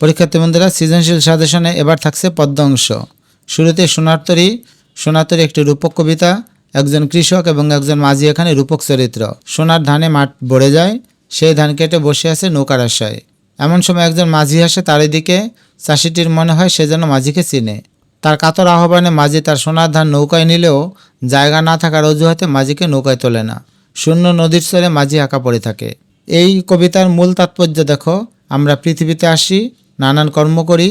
পরীক্ষার্থী বন্ধুরা সৃজনশীল সাজেশনে এবার থাকছে পদ্য অংশ। শুরুতে সোনারতরী সোনারতরী একটি রূপক কবিতা, একজন কৃষক এবং একজন মাঝি এখানে রূপক চরিত্র। সোনার ধানে মাঠ ভরে যায়, সেই ধান কেটে বসে আছে নৌকার আশায় এমন সময় একজন মাঝি আসে তার দিকে চাষিটির মনে হয় সে যেন মাঝিকে চিনে। তার কাতর আহ্বানে মাঝি তার সোনার ধান নৌকায় নিলেও জায়গা না থাকার অজুহাতে মাঝিকে নৌকায় তোলে না। শূন্য নদীর চরে মাঝি আঁকা পড়ে থাকে। এই কবিতার মূল তাৎপর্য দেখো, আমরা পৃথিবীতে আসি নানান কর্ম করি,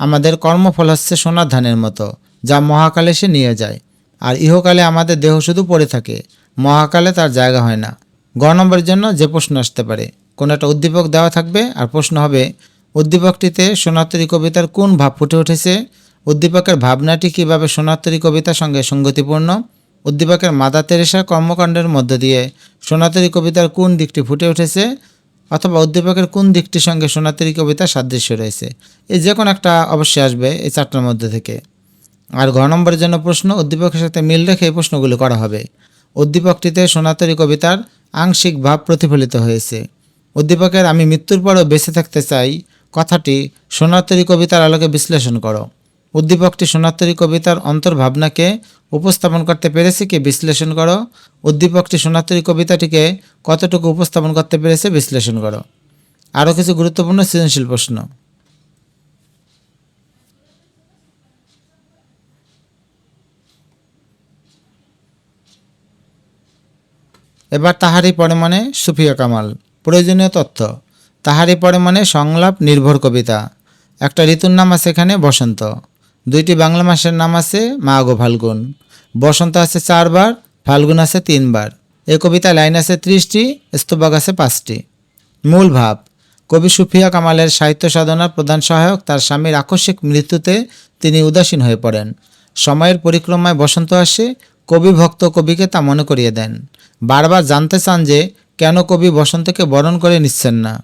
আমাদের কর্মফল হচ্ছে সোনার ধানের মতো, যা মহাকালে সে নিয়ে যায়। আর ইহকালে আমাদের দেহ শুধু পড়ে থাকে, মহাকালে তার জায়গা হয় না। গ নম্বরের জন্য যে প্রশ্ন আসতে পারে, কোনো একটা উদ্দীপক দেওয়া থাকবে, আর প্রশ্ন হবে, উদ্দীপকটিতে সোনাতরী কবিতার কোন ভাব ফুটে উঠেছে? উদ্দীপকের ভাবনাটি কীভাবে সোনাতরী কবিতার সঙ্গে সঙ্গতিপূর্ণ? উদ্দীপকের মাদা তেরেসার কর্মকাণ্ডের মধ্য দিয়ে সোনাতরী কবিতার কোন দিকটি ফুটে উঠেছে? অথবা উদ্দীপকের কোন দিকটির সঙ্গে সোনাতরী কবিতার সাদৃশ্য রয়েছে? এই যে কোনো একটা অবশ্যই আসবে এই চারটার মধ্যে থেকে। আর ঘ নম্বরের জন্য প্রশ্ন, উদ্দীপকের সাথে মিল রেখে এই প্রশ্নগুলো করা হবে। উদ্দীপকটিতে সোনাতরী কবিতার আংশিক ভাব প্রতিফলিত হয়েছে। উদ্দীপকের আমি মৃত্যুর পরও বেঁচে থাকতে চাই কথাটি সোনাতরী কবিতার আলোকে বিশ্লেষণ করো। উদ্দীপকটি সোনাতরী কবিতার অন্তর্ভাবনাকে উপস্থাপন করতে পেরেছে কি বিশ্লেষণ করো? উদ্দীপকটি সোনাতরী কবিতাটিকে কতটুকু উপস্থাপন করতে পেরেছে বিশ্লেষণ করো। আরও কিছু গুরুত্বপূর্ণ সৃজনশীল প্রশ্ন। এবার তাহারি পরে মানে সুফিয়া কামাল। প্রয়োজনীয় তথ্য। তাহারি পরে মানে সংলাপ নির্ভর কবিতা। একটা ঋতুর নাম আছে এখানে বসন্ত। দুইটি বাংলা মাসের নাম আছে মাঘ ও ফাল্গুন। বসন্ত আছে চারবার, ফাল্গুন আছে তিনবার। এ কবিতা লাইন আছে ত্রিশটি, স্তবক আছে পাঁচটি। মূল ভাব, কবি সুফিয়া কামালের সাহিত্য সাধনার প্রধান সহায়ক তার স্বামীর আকস্মিক মৃত্যুতে তিনি উদাসীন হয়ে পড়েন। সময়ের পরিক্রমায় বসন্ত আসে, কবি ভক্ত কবিকে তা মনে করিয়ে দেন। বারবার জানতে চান যে, কেন কবি বসন্তকে বরণ করে নিচ্ছেন না?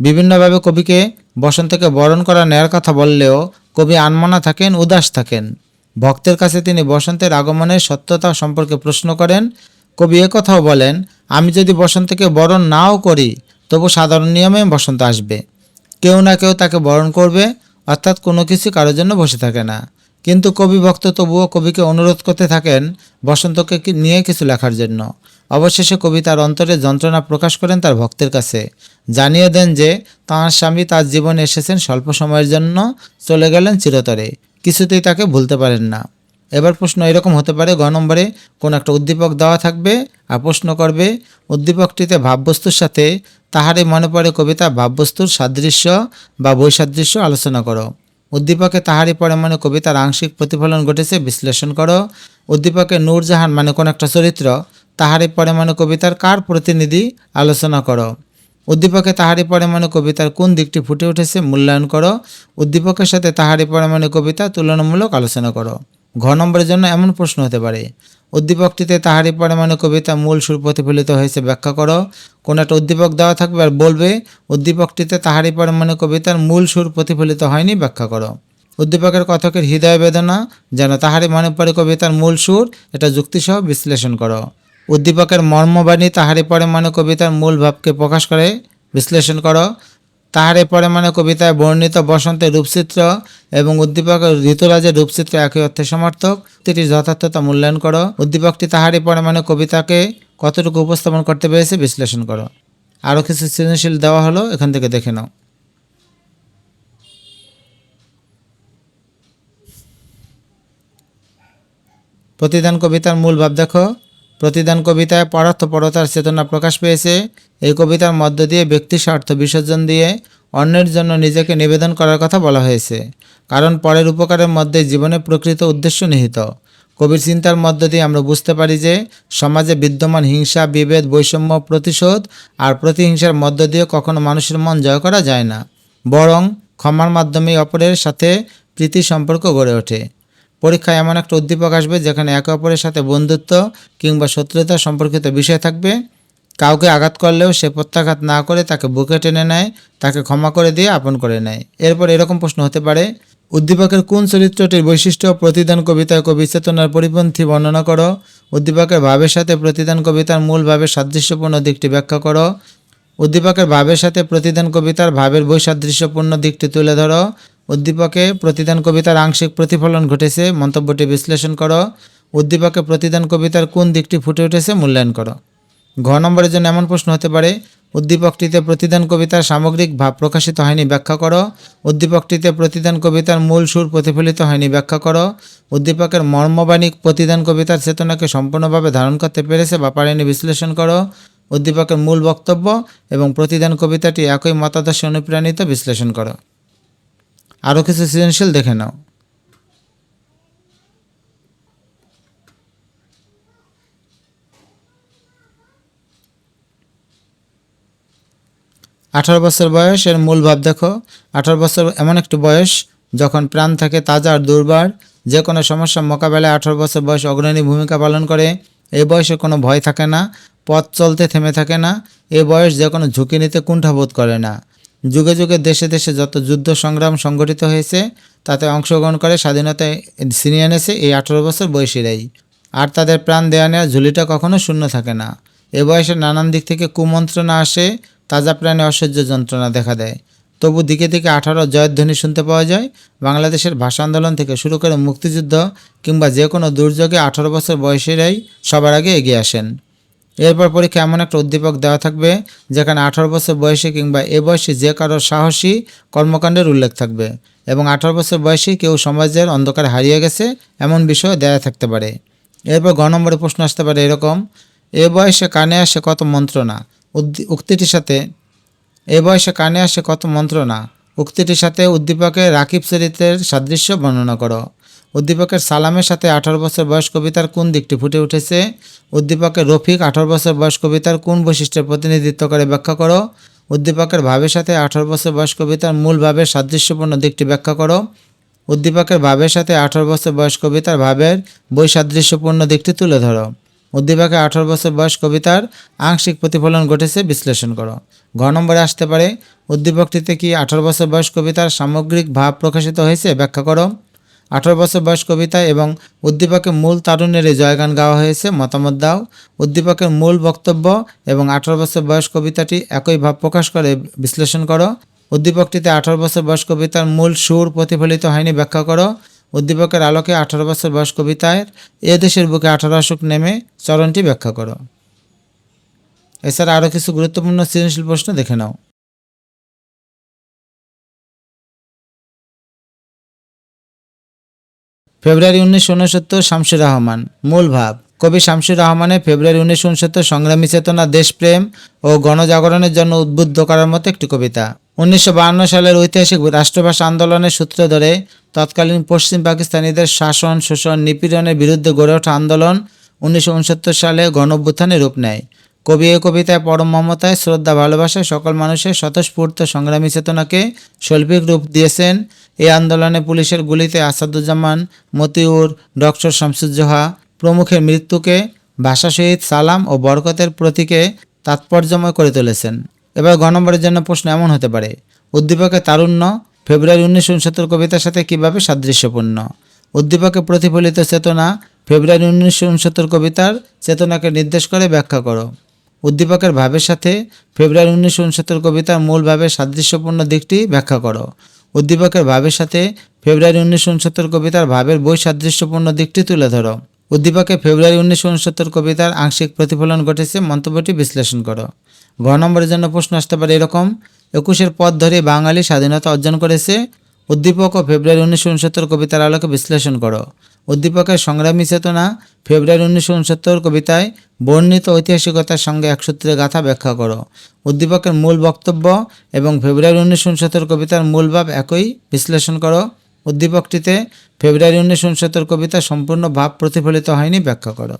বিভিন্নভাবে কবিকে বসন্তকে বরণ করা নেয়ার কথা বললেও কবি আনমনা থাকেন, উদাস থাকেন। ভক্তের কাছে তিনি বসন্তের আগমনের সত্যতা সম্পর্কে প্রশ্ন করেন। কবি কথাও বলেন, আমি যদি বসন্তকে বরণ নাও করি, তবু সাধারণ নিয়মে বসন্ত আসবে। কেউ না কেউ তাকে বরণ করবে, অর্থাৎ কোনো কিছু কারোর জন্য বসে থাকে না। কিন্তু কবি ভক্ত তবুও কবিকে অনুরোধ করতে থাকেন বসন্তকে নিয়ে কিছু লেখার জন্য। অবশেষে কবি তার অন্তরে যন্ত্রণা প্রকাশ করেন তার ভক্তের কাছে। জানিয়ে দেন যে, তাঁর স্বামী তার জীবনে এসেছেন স্বল্প সময়ের জন্য, চলে গেলেন চিরতরে। কিছুতেই তাকে ভুলতে পারেন না। এবার প্রশ্ন এরকম হতে পারে, গ নম্বরে কোন একটা উদ্দীপক দেওয়া থাকবে আর প্রশ্ন করবে, উদ্দীপকটিতে ভাববস্তুর সাথে তাহারে মনে পড়ে কবিতা ভাববস্তুর সাদৃশ্য বা বৈসাদৃশ্য আলোচনা করো। উদ্দীপকে তাহারি পরে মানে কবিতার আংশিক প্রতিফলন ঘটেছে, বিশ্লেষণ করো। উদ্দীপকে নূরজাহান মানে কোন একটা চরিত্র তাহারি পরে মানে কবিতার কার প্রতিনিধি আলোচনা করো। উদ্দীপকে তাহারি পরে মানে কবিতার কোন দিকটি ফুটে উঠেছে মূল্যায়ন করো। উদ্দীপকের সাথে তাহারি পরে মানে কবিতা তুলনামূলক আলোচনা করো। ঘ নম্বরের জন্য এমন প্রশ্ন হতে পারে উদ্দীপকটিতে তাহারি পরে মানে কবিতা মূল সুর প্রতিফলিত হয়েছে ব্যাখ্যা করো। কোনো একটা উদ্দীপক দেওয়া থাকবে আর বলবে, উদ্দীপকটিতে তাহারি পরে মানে কবিতার মূল সুর প্রতিফলিত হয়নি। ব্যাখ্যা করো। উদ্দীপকের কথকের হৃদয় বেদনা, যেন তাহারি মনে কবিতার মূল সুর, এটা যুক্তিসহ বিশ্লেষণ করো। উদ্দীপকের মর্মবাণী তাহারি পরে কবিতার মূল ভাবকে প্রকাশ করে। বিশ্লেষণ করো। তাহারে পরে মানে কবিতায় বর্ণিত বসন্তের রূপচিত্র এবং উদ্দীপক ঋতুরাজের রূপচিত্র একই অর্থে সমর্থক। তিটির যথার্থতা মূল্যায়ন করো। উদ্দীপকটি তাহারি পরে মানে কবিতাকে কতটুকু উপস্থাপন করতে পেরেছে বিশ্লেষণ করো। আরও কিছু সৃজনশীল দেওয়া হলো, এখান থেকে দেখে নাও। প্রতিদান কবিতার মূল ভাব দেখো। প্রতিদান কবিতায় পরার্থপরতার চেতনা প্রকাশ পেয়েছে। এই কবিতার মধ্য দিয়ে ব্যক্তি স্বার্থ বিসর্জন দিয়ে অন্যের জন্য নিজেকে নিবেদন করার কথা বলা হয়েছে। কারণ পরের উপকারের মধ্যে জীবনে প্রকৃত উদ্দেশ্য নিহিত। কবির চিন্তার মধ্য দিয়ে আমরা বুঝতে পারি যে সমাজে বিদ্যমান হিংসা, বিভেদ, বৈষম্য, প্রতিশোধ আর প্রতিহিংসার মধ্য দিয়ে কখনো মানুষের মন জয় করা যায় না। বরং ক্ষমার মাধ্যমে অপরের সাথে প্রীতি সম্পর্ক গড়ে ওঠে। পরীক্ষায় এমন একটা উদ্দীপক আসবে যেখানে একে অপরের সাথে বন্ধুত্ব কিংবা শত্রুতা সম্পর্কিত বিষয় থাকবে। কাউকে আঘাত করলেও সে প্রত্যাঘাত না করে তাকে বুকে টেনে নেয়, তাকে ক্ষমা করে দিয়ে আপন করে নেয়। এরপর এরকম প্রশ্ন হতে পারে, উদ্দীপকের কোন চরিত্রটির বৈশিষ্ট্য প্রতিদান কবিতায় কবি চেতনার পরিপন্থী বর্ণনা করো? উদ্দীপকের ভাবের সাথে প্রতিদান কবিতার মূল ভাবের সাদৃশ্যপূর্ণ দিকটি ব্যাখ্যা করো। উদ্দীপকের ভাবের সাথে প্রতিদান কবিতার ভাবের বৈসাদৃশ্যপূর্ণ দিকটি তুলে ধরো। উদ্দীপকে প্রতিদান কবিতার আংশিক প্রতিফলন ঘটেছে, মন্তব্যটি বিশ্লেষণ করো। উদ্দীপকে প্রতিদান কবিতার কোন দিকটি ফুটে উঠেছে মূল্যায়ন করো। ঘ নম্বরের জন্য এমন প্রশ্ন হতে পারে, উদ্দীপকটিতে প্রতিদান কবিতার সামগ্রিক ভাব প্রকাশিত হয়নি, ব্যাখ্যা করো। উদ্দীপকটিতে প্রতিদান কবিতার মূল সুর প্রতিফলিত হয়নি, ব্যাখ্যা করো। উদ্দীপকের মর্মবাণী প্রতিদান কবিতার চেতনাকে সম্পূর্ণভাবে ধারণ করতে পেরেছে বা পারেনি, বিশ্লেষণ করো। উদ্দীপকের মূল বক্তব্য এবং প্রতিদান কবিতাটি একই মতাদর্শে অনুপ্রাণিত, বিশ্লেষণ করো। আরও কিছু সৃজনশীল দেখে নাও। আঠারো বছর বয়স এর মূল ভাব দেখো। আঠারো বছর এমন একটি বয়স যখন প্রাণ থাকে তাজা আর দুর্বার, যে কোনো সমস্যা মোকাবেলায় আঠারো বছর বয়স অগ্রণী ভূমিকা পালন করে। এই বয়সে কোনো ভয় থাকে না, পথ চলতে থেমে থাকে না, এ বয়স যে কোনো ঝুঁকি নিতে কুণ্ঠাবোধ করে না। যুগে যুগে দেশে দেশে যত যুদ্ধ সংগ্রাম সংগঠিত হয়েছে, তাতে অংশগ্রহণ করে স্বাধীনতায় ছিনিয়ে এনেছে এই আঠারো বছর বয়সীরাই। আর তাদের প্রাণ দেয়া নেওয়ার ঝুলিটা কখনো শূন্য থাকে না। এ বয়সে নানান দিক থেকে কুমন্ত্রণা আসে, তাজা প্রাণে অসহ্য যন্ত্রণা দেখা দেয়। তবু দিকে দিকে আঠারো জয়ধ্বনি শুনতে পাওয়া যায়। বাংলাদেশের ভাষা আন্দোলন থেকে শুরু করে মুক্তিযুদ্ধ কিংবা যে কোনো দুর্যোগে আঠারো বছর বয়সীরাই সবার আগে এগিয়ে আসেন। এরপর পরীক্ষা এমন একটা উদ্দীপক দেওয়া থাকবে, যেখানে আঠারো বছর বয়সী কিংবা এ বয়সী যে কারও সাহসী কর্মকাণ্ডের উল্লেখ থাকবে এবং আঠারো বছর বয়সী কেউ সমাজের অন্ধকারে হারিয়ে গেছে এমন বিষয় দেয়া থাকতে পারে। এরপর গ নম্বরে প্রশ্ন আসতে পারে এরকম, এ বয়সে কানে আসে কত মন্ত্রণা? উক্তিটির সাথে, এ বয়সে কানে আসে কত মন্ত্রণা? উক্তিটির সাথে উদ্দীপকের রাকিব চরিত্রের সাদৃশ্য বর্ণনা করো। উদ্দীপকের সালামের সাথে আঠারো বছর বয়স কবিতার কোন দিকটি ফুটে উঠেছে? উদ্দীপকের রফিক, আঠারো বছর বয়স কবিতার কোন বৈশিষ্ট্যের প্রতিনিধিত্ব করে ব্যাখ্যা করো? উদ্দীপকের ভাবের সাথে আঠারো বছর বয়স কবিতার মূল ভাবের সাদৃশ্যপূর্ণ দিকটি ব্যাখ্যা করো। উদ্দীপকের ভাবের সাথে আঠারো বছর বয়স কবিতার ভাবের বৈসাদৃশ্যপূর্ণ দিকটি তুলে ধরো। উদ্দীপকে আঠারো বছর বয়স কবিতার আংশিক প্রতিফলন ঘটেছে বিশ্লেষণ করো। ঘ নম্বরে আসতে পারে, উদ্দীপকটিতে কি আঠারো বছর বয়স কবিতার সামগ্রিক ভাব প্রকাশিত হয়েছে? ব্যাখ্যা করো। আঠারো বছর বয়স কবিতা এবং উদ্দীপকের মূল তারুণ্যের জয়গান গাওয়া হয়েছে, মতামত দাও। উদ্দীপকের মূল বক্তব্য এবং আঠারো বছর বয়স কবিতাটি একই ভাব প্রকাশ করে, বিশ্লেষণ করো। উদ্দীপকটিতে আঠারো বছর বয়স কবিতার মূল সুর প্রতিফলিত হয়নি, ব্যাখ্যা করো। উদ্দীপকের আলোকে আঠারো বছর বয়স কবিতায় এ দেশের বুকে আঠারো অশোক নেমে চরণটি ব্যাখ্যা করো। এছাড়া আরও কিছু গুরুত্বপূর্ণ সৃজনশীল প্রশ্ন দেখে নাও। ফেব্রুয়ারি উনিশশো উনসত্তর, শামসুর রহমান। মূল ভাব, কবি শামসুর রহমানের ফেব্রুয়ারি উনিশশো উনসত্তর সংগ্রামী চেতনা, দেশপ্রেম ও গণজাগরণের জন্য উদ্বুদ্ধ করার মতো একটি কবিতা। উনিশশো সালের ঐতিহাসিক রাষ্ট্রভাষা আন্দোলনের সূত্র ধরে তৎকালীন পশ্চিম পাকিস্তানিদের শাসন, শোষণ, নিপীড়নের বিরুদ্ধে গড়ে ওঠা আন্দোলন উনিশশো উনসত্তর সালে গণঅভ্যুত্থানে রূপ নেয়। কবি এ কবিতায় পরম মমতায়, শ্রদ্ধা ভালোবাসায় সকল মানুষের স্বতঃস্ফূর্ত সংগ্রামী চেতনাকে শৈল্পিক রূপ দিয়েছেন এই আন্দোলনে পুলিশের গুলিতে আসাদুজ্জামান, মতিউর, ডক্টর শামসুজ্জোহা প্রমুখের মৃত্যুকে ভাষা শহীদ সালাম ও বরকতের প্রতীকে তাৎপর্যময় করে তুলেছেন। এবার নম্বরের জন্য প্রশ্ন এমন হতে পারে, উদ্দীপকের তারুণ্য, ফেব্রুয়ারি উনিশশো উনসত্তর কবিতার সাথে কীভাবে সাদৃশ্যপূর্ণ? উদ্দীপকে প্রতিফলিত চেতনা, ফেব্রুয়ারি উনিশশো উনসত্তর কবিতার চেতনাকে নির্দেশ করে ব্যাখ্যা করো। উদ্দীপকের ভাবের সাথে ফেব্রুয়ারি উনিশশো উনসত্তর কবিতার মূল ভাবের সাদৃশ্যপূর্ণ দিকটি ব্যাখ্যা করো। উদ্দীপকের ভাবের সাথে ফেব্রুয়ারি উনিশশো উনসত্তর কবিতার ভাবের বই সাদৃশ্যপূর্ণ দিকটি তুলে ধরো। উদ্দীপকে ফেব্রুয়ারি উনিশশো উনসত্তর কবিতার আংশিক প্রতিফলন ঘটেছে, মন্তব্যটি বিশ্লেষণ করো। ঘ নম্বরের জন্য প্রশ্ন আসতে পারে এরকম, একুশের পথ ধরে বাঙালি স্বাধীনতা অর্জন করেছে উদ্দীপক ও ফেব্রুয়ারি উনিশশো উনসত্তর কবিতার আলোকে বিশ্লেষণ করো। উদ্দীপকের সংগ্রামী চেতনা ফেব্রুয়ারি উনিশশো উনসত্তর কবিতায় বর্ণিত ঐতিহাসিকতার সঙ্গে একসূত্রে গাথা ব্যাখ্যা করো। উদ্দীপকের মূল বক্তব্য এবং ফেব্রুয়ারি উনিশশো উনসত্তর কবিতার মূল ভাব একই, বিশ্লেষণ করো। উদ্দীপকটিতে ফেব্রুয়ারি উনিশশো উনসত্তর কবিতা সম্পূর্ণ ভাব প্রতিফলিত হয়নি, ব্যাখ্যা করো।